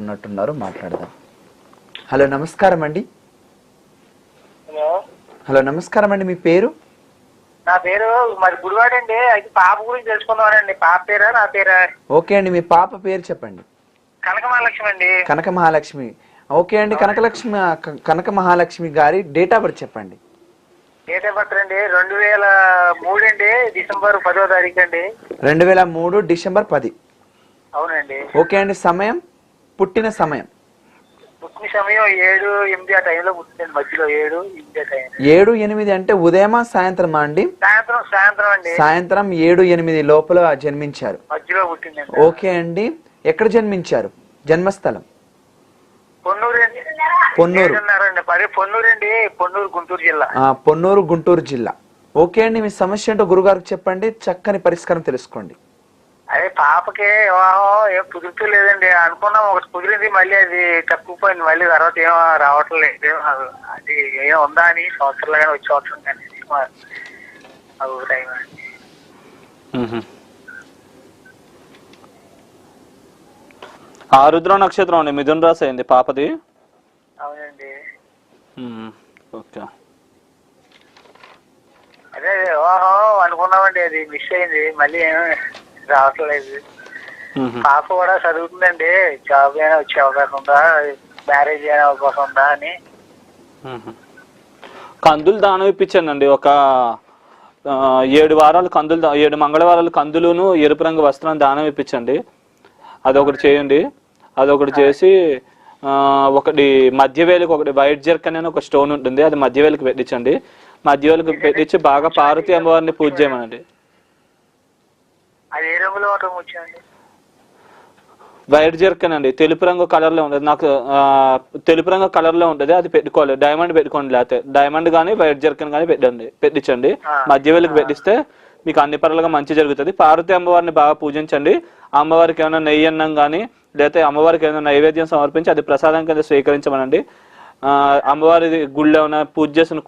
ఉన్నట్టున్నారు మాట్లాడదాం. హలో నమస్కారం అండి. హలో. హలో నమస్కారం అండి మీ పేరు? నా పేరు మరి గుడివాడ అండి. అయితే పాప గురించి తెలుసుకుందామనండి. పాప పేరా నా పేరా? ఓకే అండి మీ పాప పేరు చెప్పండి. కనక మహాలక్ష్మి అండి. కనక మహాలక్ష్మి. ఓకే అండి కనకలక్ష్మి కనక మహాలక్ష్మి గారి డేట్ ఆఫ్ బర్త్ చెప్పండి. డేట్ ఆఫ్ బర్త్ అండి రెండు వేల మూడు అండి డిసెంబర్ పదో తారీఖు అండి. రెండు వేల మూడు డిసెంబర్ పది. అవునండి. ఓకే అండి సమయం? పుట్టిన సమయం. పుట్టిన సమయం ఏడు ఎనిమిది ఆ టైంలో పుట్టిందండి మధ్యలో ఏడు ఎనిమిది ఆ టైం ఏడు ఎనిమిది అంటే ఉదయమా సాయంత్రమా అండి? సాయంత్రం సాయంత్రం అండి. సాయంత్రం ఏడు ఎనిమిది లోపల జన్మించారు. మధ్యలో పుట్టిందండి. ఓకే అండి. ఎక్కడ జన్మించారు? జన్మస్థలం. పొన్నూరు అండి. పొన్నూరు. ఏడున్నరండి. పది పొన్నూరు అండి పొన్నూరు గుంటూరు జిల్లా. ఆ, పొన్నూరు గుంటూరు జిల్లా. ఓకే అండి మీ సమస్య ఏంటో గురుగారికి చెప్పండి చక్కని పరిష్కారం తెలుసుకోండి. అదే పాపకి వివాహం ఏం కుదురుతూ లేదండి. అనుకున్నాం ఒకటి కుదిరింది మళ్ళీ అది తప్పిపోయింది. మళ్ళీ తర్వాత ఏం రావట్లేదు ఏం అది ఏం ఉందా అని సంవత్సరాలుగానే వచ్చి అవసరం కానీ ఆరుద్ర నక్షత్రం అండి. మిథున రాశి అయింది పాపది. అవునండి. ఓకే. అదే వివాహం అనుకున్నామండి. అది మిస్ అయింది. మళ్ళీ రావట్లేదు. పాప కూడా చదువుతుందండి. జాబ్ అయినా వచ్చే అవకాశం ఉందా? మ్యారేజ్ అయిన అవకాశం ఉందా అని. కందులు దానం ఇప్పించానండి. ఒక ఏడు వారాలు కందులు ఏడు మంగళవారాలు కందులును ఎరుపు రంగు వస్త్రం దానం ఇప్పించండి. అదొకటి చేయండి. అదొకటి చేసి ఒకటి మధ్యవేలికి ఒకటి వైట్ జర్కన్ అని ఒక స్టోన్ ఉంటుంది. అది మధ్యవేలికి పెట్టించండి. మధ్యవేలికి పెట్టించి బాగా పార్వతీ అమ్మవారిని పూజ చేయమనండి. అది ఏ రంగులో ఉండటం వచ్చాయండి వైట్ జర్కన్ అండి తెలుపు రంగు కలర్లో ఉంటుంది నాకు తెలుపు రంగు కలర్లో ఉంటుంది. అది పెట్టుకోవాలి. డైమండ్ పెట్టుకోండి లేకపోతే డైమండ్ కానీ వైట్ జర్కన్ కానీ పెట్టండి. పెట్టించండి. మధ్య వేలకు పెట్టిస్తే మీకు అన్ని పనులుగా మంచి జరుగుతుంది. పార్వతీ అమ్మవారిని బాగా పూజించండి. అమ్మవారికి ఏమైనా నెయ్యి అన్నం కానీ లేకపోతే అమ్మవారికి ఏమైనా నైవేద్యం సమర్పించి అది ప్రసాదం కింద స్వీకరించమనండి. అమ్మవారి గుళ్ళో ఏమైనా పూజ చేసిన